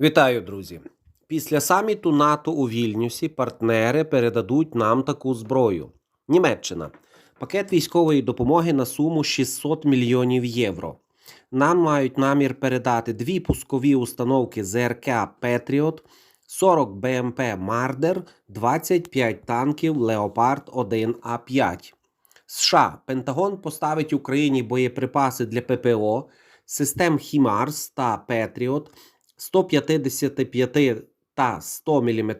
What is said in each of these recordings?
Вітаю, друзі! Після саміту НАТО у Вільнюсі партнери передадуть нам таку зброю. Німеччина. Пакет військової допомоги на суму 600 мільйонів євро. Нам мають намір передати дві пускові установки ЗРК Петріот, 40 БМП Мардер, 25 танків Леопард 1 А5. США Пентагон поставить Україні боєприпаси для ППО, систем Хімарс та Петріот, 155 та 100 мм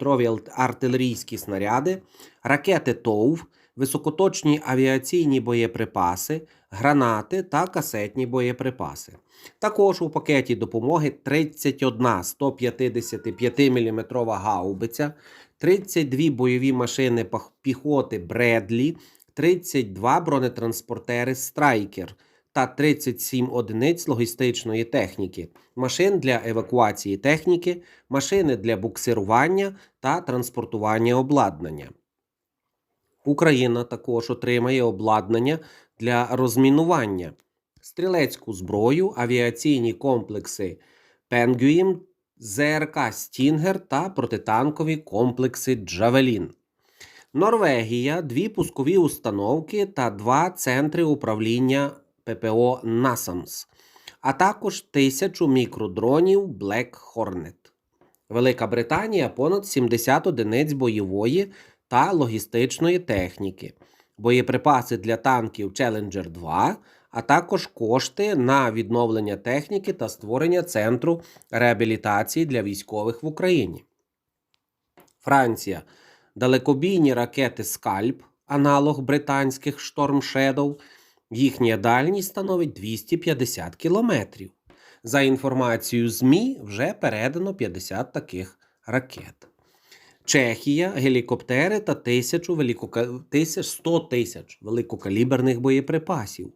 артилерійські снаряди, ракети ТОВ, високоточні авіаційні боєприпаси, гранати та касетні боєприпаси. Також у пакеті допомоги 31 155 мм гаубиця, 32 бойові машини піхоти Бредлі, 32 бронетранспортери Страйкер та 37 одиниць логістичної техніки, машин для евакуації техніки, машини для буксирування та транспортування обладнання. Україна також отримає обладнання для розмінування, стрілецьку зброю, авіаційні комплекси Пенгюїм, ЗРК Стінгер та протитанкові комплекси Джавелін. Норвегія дві пускові установки та два центри управління ППО NASAMS, а також тисячу мікродронів Black Hornet. Велика Британія понад 70 одиниць бойової та логістичної техніки, боєприпаси для танків Challenger 2, а також кошти на відновлення техніки та створення центру реабілітації для військових в Україні. Франція далекобійні ракети Скальп, аналог британських Storm Shadow, їхня дальність становить 250 кілометрів. За інформацією ЗМІ, вже передано 50 таких ракет. Чехія гелікоптери та 1000 великока... 100 тисяч великокаліберних боєприпасів.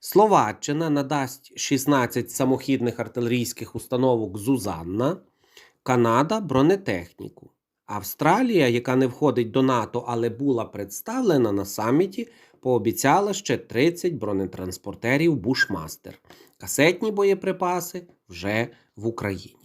Словаччина надасть 16 самохідних артилерійських установок Зузанна, Канада бронетехніку. Австралія, яка не входить до НАТО, але була представлена на саміті, пообіцяла ще 30 бронетранспортерів Бушмастер. Касетні боєприпаси вже в Україні.